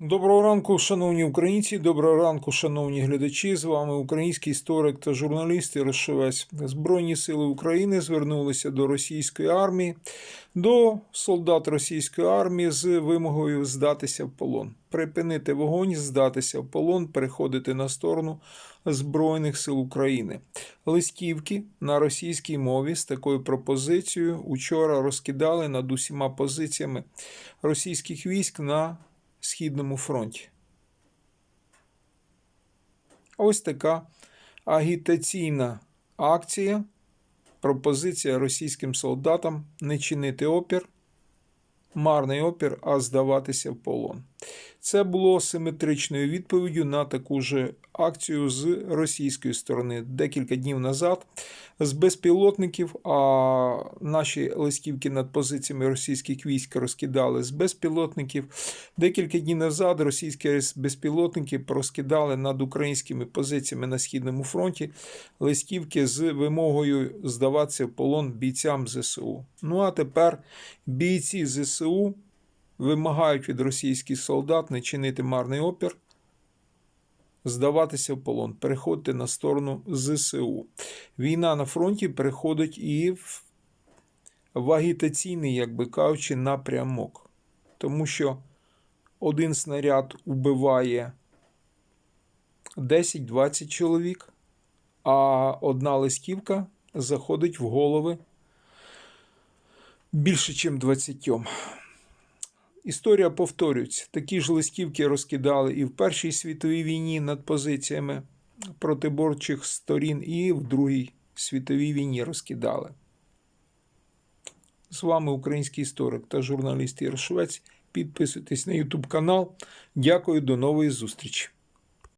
Доброго ранку, шановні українці, доброго ранку, шановні глядачі. З вами український історик та журналіст Ярошевець. Збройні сили України звернулися до російської армії, до солдат російської армії з вимогою здатися в полон, припинити вогонь, здатися в полон, переходити на сторону Збройних сил України. Листівки на російській мові з такою пропозицією учора розкидали над усіма позиціями російських військ на Східному фронті. Ось така агітаційна акція, пропозиція російським солдатам не чинити опір, марний опір, а здаватися в полон. Це було симетричною відповіддю на таку ж акцію з російської сторони декілька днів назад з безпілотників. А наші листівки над позиціями російських військ розкидали з безпілотників. Декілька днів назад російські безпілотники розкидали над українськими позиціями на східному фронті листівки з вимогою здаватися в полон бійцям ЗСУ. Ну а тепер бійці ЗСУ вимагають від російських солдат не чинити марний опір, здаватися в полон, переходити на сторону ЗСУ. Війна на фронті переходить і в, в агітаційний, як би кажучи, напрямок. Тому що один снаряд убиває 10-20 чоловік, а одна листівка заходить в голови більше, ніж 20. Історія повторюється. Такі ж листівки розкидали і в Першій світовій війні над позиціями протиборчих сторін, і в Другій світовій війні розкидали. З вами український історик та журналіст Ір Швець. Підписуйтесь на YouTube канал. Дякую, до нової зустрічі.